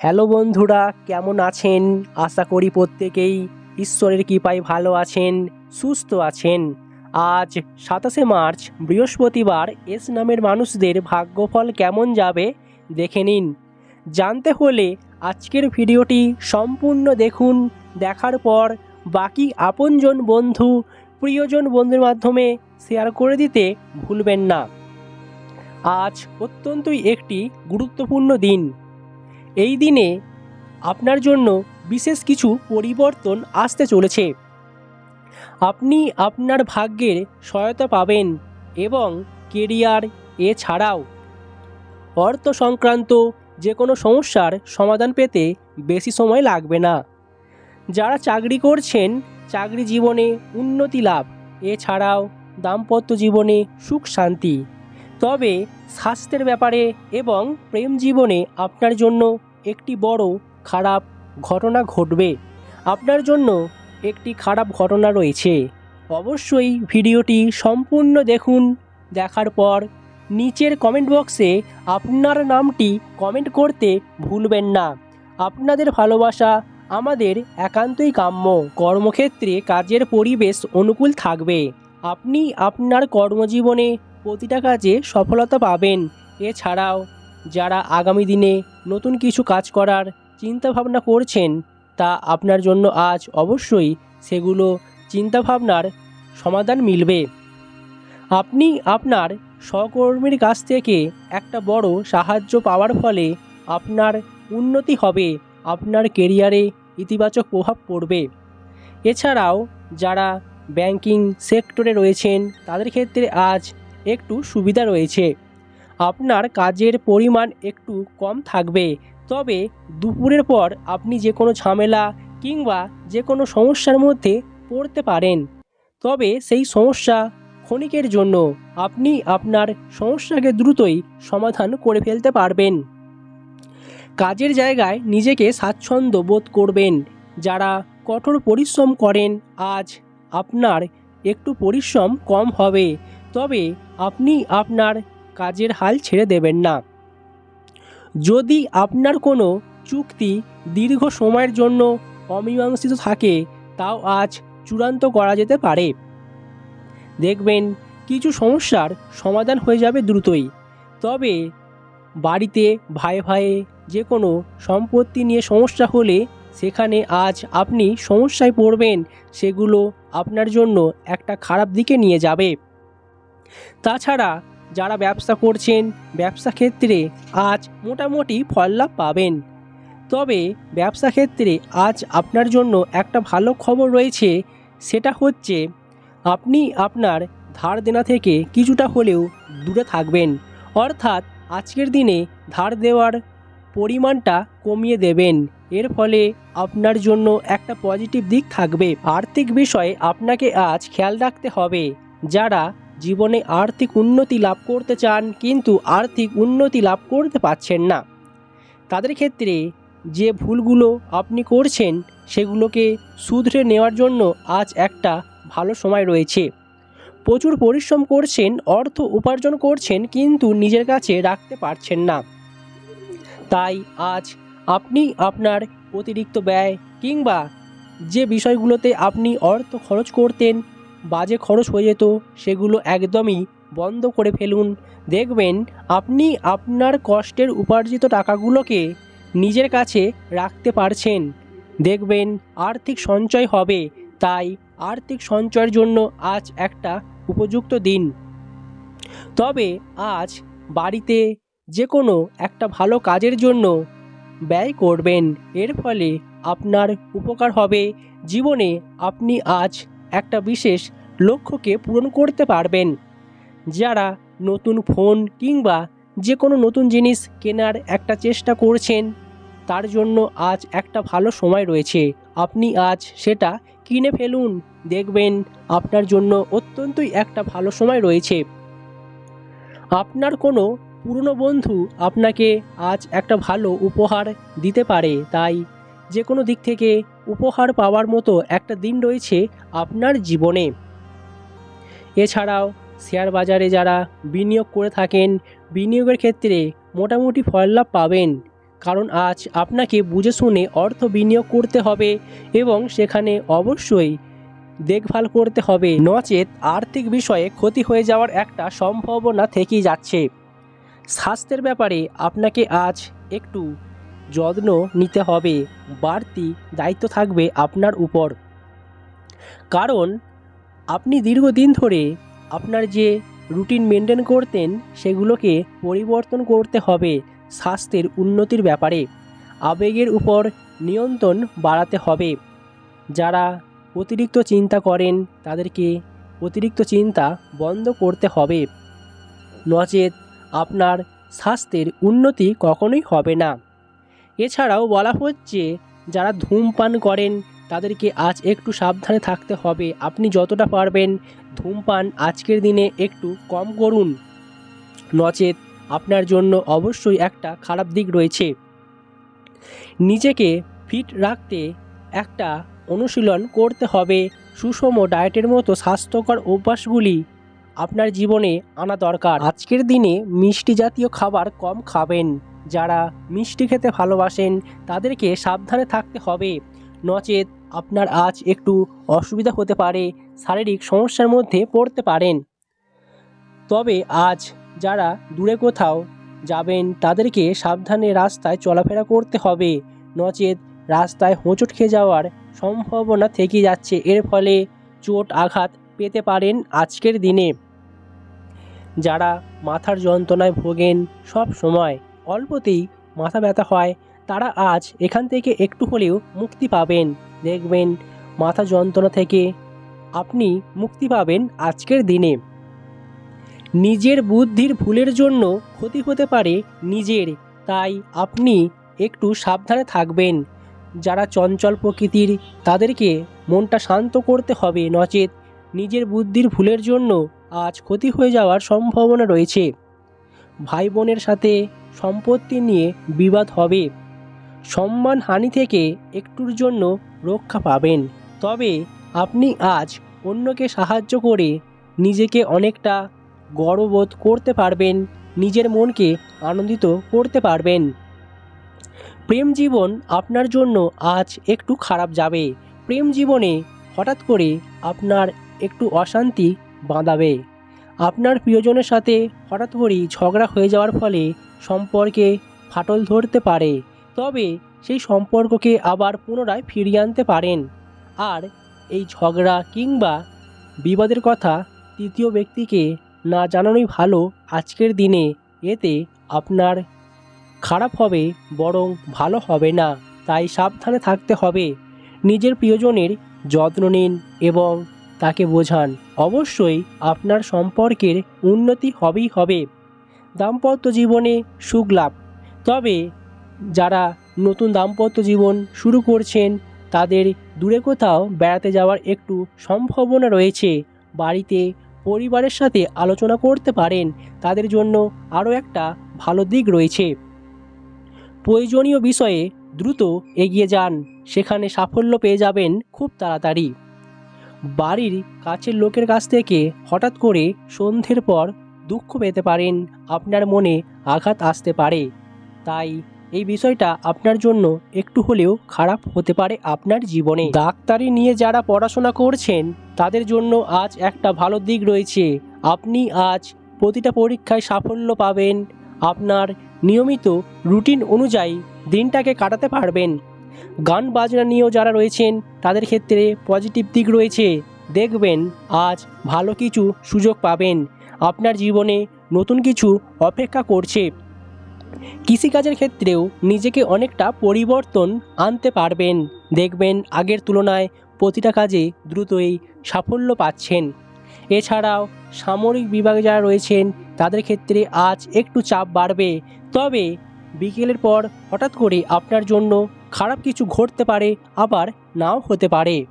Hello বন্ধুরা, কেমন আছেন? আশা করি প্রত্যেকেই ঈশ্বরের কৃপায় ভালো আছেন, সুস্থ আছেন। আজ সাতাশে মার্চ, বৃহস্পতিবার এস নামের মানুষদের ভাগ্যফল কেমন যাবে দেখে নিন। জানতে হলে আজকের ভিডিওটি সম্পূর্ণ দেখুন, দেখার পর বাকি আপনজন বন্ধু, প্রিয়জন বন্ধুর মাধ্যমে শেয়ার করে দিতে ভুলবেন না। আজ অত্যন্তই একটি গুরুত্বপূর্ণ দিন। এই দিনে আপনার জন্য বিশেষ কিছু পরিবর্তন আসতে চলেছে। আপনি আপনার ভাগ্যের সহায়তা পাবেন এবং কেরিয়ার এছাড়াও অর্থ সংক্রান্ত যে কোনো সমস্যার সমাধান পেতে বেশি সময় লাগবে না। যারা চাকরি করছেন, চাকরি জীবনে উন্নতি লাভ, এছাড়াও দাম্পত্য জীবনে সুখ শান্তি। তবে স্বাস্থ্যের ব্যাপারে এবং প্রেম জীবনে আপনার জন্য একটি বড় খারাপ ঘটনা ঘটবে। আপনার জন্য একটি খারাপ ঘটনা রয়েছে। অবশ্যই ভিডিওটি সম্পূর্ণ দেখুন। দেখার পর নিচের কমেন্ট বক্সে আপনার নামটি কমেন্ট করতে ভুলবেন না। আপনাদের ভালোবাসা আমাদের একান্তই কাম্য। কর্মক্ষেত্রে কাজের পরিবেশ অনুকূল থাকবে। আপনি আপনার কর্মজীবনে প্রতিটা কাজে সফলতা পাবেন। এছাড়াও, যারা আগামী দিনে নতুন কিছু কাজ করার চিন্তাভাবনা করছেন, তা আপনার জন্য আজ অবশ্যই সেগুলো চিন্তাভাবনার সমাধান মিলবে। আপনি আপনার সহকর্মীর কাছ থেকে একটা বড় সাহায্য পাওয়ার ফলে আপনার উন্নতি হবে, আপনার কেরিয়ারে ইতিবাচক প্রভাব পড়বে। এছাড়াও, যারা ব্যাংকিং সেক্টরে রয়েছেন, তাদের ক্ষেত্রে আজ একটু সুবিধা রয়েছে। আপনার কাজের পরিমাণ একটু কম থাকবে। তবে দুপুরের পর আপনি যে কোনো ঝামেলা কিংবা যে কোনো সমস্যার মধ্যে পড়তে পারেন। তবে সেই সমস্যা ক্ষণিকের জন্য আপনি আপনার সমস্যাকে দ্রুতই সমাধান করে ফেলতে পারবেন। কাজের জায়গায় নিজেকে স্বাচ্ছন্দ্য বোধ করবেন। যারা কঠোর পরিশ্রম করেন, আজ আপনার একটু পরিশ্রম কম হবে। তবে আপনি আপনার কাজের হাল ছেড়ে দেবেন না। যদি আপনার কোনো চুক্তি দীর্ঘ সময়ের জন্য অমীমাংসিত থাকে, তাও আজ চূড়ান্ত করা যেতে পারে। দেখবেন কিছু সমস্যার সমাধান হয়ে যাবে দ্রুতই। তবে বাড়িতে ভাই ভাইয়ে যে কোনো সম্পত্তি নিয়ে সমস্যা হলে সেখানে আজ আপনি সমস্যায় পড়বেন, সেগুলো আপনার জন্য একটা খারাপ দিকে নিয়ে যাবে। তাছাড়া যারা ব্যবসা করছেন ব্যবসা ক্ষেত্রে আজ মোটামুটি ফল লাভ পাবেন। তবে ব্যবসা ক্ষেত্রে আজ আপনার জন্য একটা ভালো খবর রয়েছে, সেটা হচ্ছে আপনি আপনার ধার দেনা থেকে কিছুটা হলেও দূরে থাকবেন। অর্থাৎ আজকের দিনে ধার দেওয়ার পরিমাণটা কমিয়ে দেবেন। এর ফলে আপনার জন্য একটা পজিটিভ দিক থাকবে। আর্থিক বিষয়ে আপনাকে আজ খেয়াল রাখতে হবে। যারা জীবনে আর্থিক উন্নতি লাভ করতে চান, কিন্তু আর্থিক উন্নতি লাভ করতে পারছেন না। তাদের ক্ষেত্রে যে ভুলগুলো আপনি করছেন, সেগুলোকে শুধরে নেওয়ার জন্য আজ একটা ভালো সময় রয়েছে। প্রচুর পরিশ্রম করছেন, অর্থ উপার্জন করছেন, কিন্তু নিজের কাছে রাখতে পারছেন না। তাই আজ আপনি আপনার অতিরিক্ত ব্যয় কিংবা যে বিষয়গুলোতে আপনি অর্থ খরচ করতেন বাজে খরচ হয়ে যেত, সেগুলো একদমই বন্ধ করে ফেলুন। দেখবেন আপনি আপনার কষ্টের উপার্জিত টাকাগুলোকে নিজের কাছে রাখতে পারছেন। দেখবেন আর্থিক সঞ্চয় হবে, তাই আর্থিক সঞ্চয়ের জন্য আজ একটা উপযুক্ত দিন। তবে আজ বাড়িতে যে কোনো একটা ভালো কাজের জন্য ব্যয় করবেন, এর ফলে আপনার উপকার হবে। জীবনে আপনি আজ একটা বিশেষ লক্ষ্যকে পূরণ করতে পারবেন। যারা নতুন ফোন কিংবা যে কোনো নতুন জিনিস কেনার একটা চেষ্টা করছেন, তার জন্য আজ একটা ভালো সময় রয়েছে। আপনি আজ সেটা কিনে ফেলুন, দেখবেন আপনার জন্য অত্যন্তই একটা ভালো সময় রয়েছে। আপনার কোনো পুরনো বন্ধু আপনাকে আজ একটা ভালো উপহার দিতে পারে, তাই যে কোনো দিক থেকে উপহার পাওয়ার মতো একটা দিন রয়েছে আপনার জীবনে। এছাড়াও শেয়ার বাজারে যারা বিনিয়োগ করে থাকেন, বিনিয়োগের ক্ষেত্রে মোটামুটি ফল লাভ পাবেন। কারণ আজ আপনাকে বুঝে শুনে অর্থ বিনিয়োগ করতে হবে এবং সেখানে অবশ্যই দেখভাল করতে হবে। নচেত আর্থিক বিষয়ে ক্ষতি হয়ে যাওয়ার একটা সম্ভাবনা থেকেই যাচ্ছে। স্বাস্থ্যের ব্যাপারে আপনাকে আজ একটু যত্ন নিতে হবে। বাড়তি দায়িত্ব থাকবে আপনার উপর। কারণ আপনি দীর্ঘদিন ধরে আপনার যে রুটিন মেনটেন করতেন, সেগুলোকে পরিবর্তন করতে হবে স্বাস্থ্যের উন্নতির ব্যাপারে। আবেগের উপর নিয়ন্ত্রণ বাড়াতে হবে। যারা অতিরিক্ত চিন্তা করেন, তাদেরকে অতিরিক্ত চিন্তা বন্ধ করতে হবে। নচেত আপনার স্বাস্থ্যের উন্নতি কখনোই হবে না। এছাড়াও বলা হচ্ছে, যারা ধূমপান করেন তাদেরকে আজ একটু সাবধানে থাকতে হবে। আপনি যতটা পারবেন ধূমপান আজকের দিনে একটু কম করুন। নচেত আপনার জন্য অবশ্যই একটা খারাপ দিক রয়েছে। নিজেকে ফিট রাখতে একটা অনুশীলন করতে হবে। সুষম ডায়েটের মতো স্বাস্থ্যকর অভ্যাসগুলি আপনার জীবনে আনা দরকার। আজকের দিনে মিষ্টি জাতীয় খাবার কম খাবেন। যারা মিষ্টি খেতে ভালোবাসেন তাদেরকে সাবধানে থাকতে হবে। নচেত আপনার আজ একটু অসুবিধা হতে পারে, শারীরিক সমস্যার মধ্যে পড়তে পারেন। তবে আজ যারা দূরে কোথাও যাবেন, তাদেরকে সাবধানে রাস্তায় চলাফেরা করতে হবে। নচেত রাস্তায় হোঁচট খেয়ে যাওয়ার সম্ভাবনা থেকে যাচ্ছে। এর ফলে চোট আঘাত পেতে পারেন আজকের দিনে। যারা মাথার যন্ত্রণায় ভোগেন সব সময়, অল্পতেই মাথা ব্যথা হয় তারা আজ এখান থেকে একটু হলেও মুক্তি পাবেন। দেখবেন, মাথা যন্ত্রণা থেকে আপনি মুক্তি পাবেন আজকের দিনে। নিজের বুদ্ধির ভুলের জন্য ক্ষতি হতে পারে নিজের, তাই আপনি একটু সাবধানে থাকবেন। যারা চঞ্চল প্রকৃতির, তাদেরকে মনটা শান্ত করতে হবে, নচেত নিজের বুদ্ধির ভুলের জন্য আজ ক্ষতি হয়ে যাওয়ার সম্ভাবনা রয়েছে। ভাই বোনের সাথে সম্পত্তি নিয়ে বিবাদ হবে। সম্মান হানি থেকে একটুর জন্য রক্ষা পাবেন। তবে আপনি আজ অন্যকে সাহায্য করে নিজেকে অনেকটা গর্ববোধ করতে পারবেন, নিজের মনকে আনন্দিত করতে পারবেন। প্রেম জীবন আপনার জন্য আজ একটু খারাপ যাবে। প্রেম জীবনে হঠাৎ করে আপনার একটু অশান্তি বাঁধাবে। আপনার প্রিয়জনের সাথে হঠাৎ করেই ঝগড়া হয়ে যাওয়ার ফলে সম্পর্কে ফাটল ধরতে পারে। তবে সেই সম্পর্ককে আবার পুনরায় ফিরিয়ে আনতে পারেন। আর এই ঝগড়া কিংবা বিবাদের কথা তৃতীয় ব্যক্তিকে না জানানোই ভালো আজকের দিনে। এতে আপনার খারাপ হবে বরং ভালো হবে না, তাই সাবধানে থাকতে হবে। নিজের প্রিয়জনের যত্ন নিন এবং তাকে বোঝান। অবশ্যই আপনার সম্পর্কের উন্নতি হবেই হবে। দাম্পত্য জীবনে সুখ লাভ। তবে যারা নতুন দাম্পত্য জীবন শুরু করছেন, তাদের দূরে কোথাও বেড়াতে যাওয়ার একটু সম্ভাবনা রয়েছে। বাড়িতে পরিবারের সাথে আলোচনা করতে পারেন, তাদের জন্য আরও একটা ভালো দিক রয়েছে। প্রয়োজনীয় বিষয়ে দ্রুত এগিয়ে যান, সেখানে সাফল্য পেয়ে যাবেন খুব তাড়াতাড়ি। বাড়ির কাছের লোকের কাছ থেকে হঠাৎ করে সন্ধ্যের পর দুঃখ পেতে পারেন, আপনার মনে আঘাত আসতে পারে। তাই এই বিষয়টা আপনার জন্য একটু হলেও খারাপ হতে পারে আপনার জীবনে। ডাক্তারি নিয়ে যারা পড়াশোনা করছেন, তাদের জন্য আজ একটা ভালো দিক রয়েছে। আপনি আজ প্রতিটা পরীক্ষায় সাফল্য পাবেন। আপনার নিয়মিত রুটিন অনুযায়ী দিনটাকে কাটাতে পারবেন। গান বাজনা নিয়েও যারা রয়েছেন, তাদের ক্ষেত্রে পজিটিভ দিক রয়েছে। দেখবেন আজ ভালো কিছু সুযোগ পাবেন। আপনার জীবনে নতুন কিছু অপেক্ষা করছে। কৃষিকাজের ক্ষেত্রেও নিজেকে অনেকটা পরিবর্তন আনতে পারবেন। দেখবেন আগের তুলনায় প্রতিটা কাজে দ্রুতই সাফল্য পাচ্ছেন। এছাড়াও সামরিক বিভাগে যারা রয়েছেন, তাদের ক্ষেত্রে আজ একটু চাপ বাড়বে। তবে বিকেলের পর হঠাৎ করে আপনার জন্য খারাপ কিছু ঘটতে পারে, আবার নাও হতে পারে।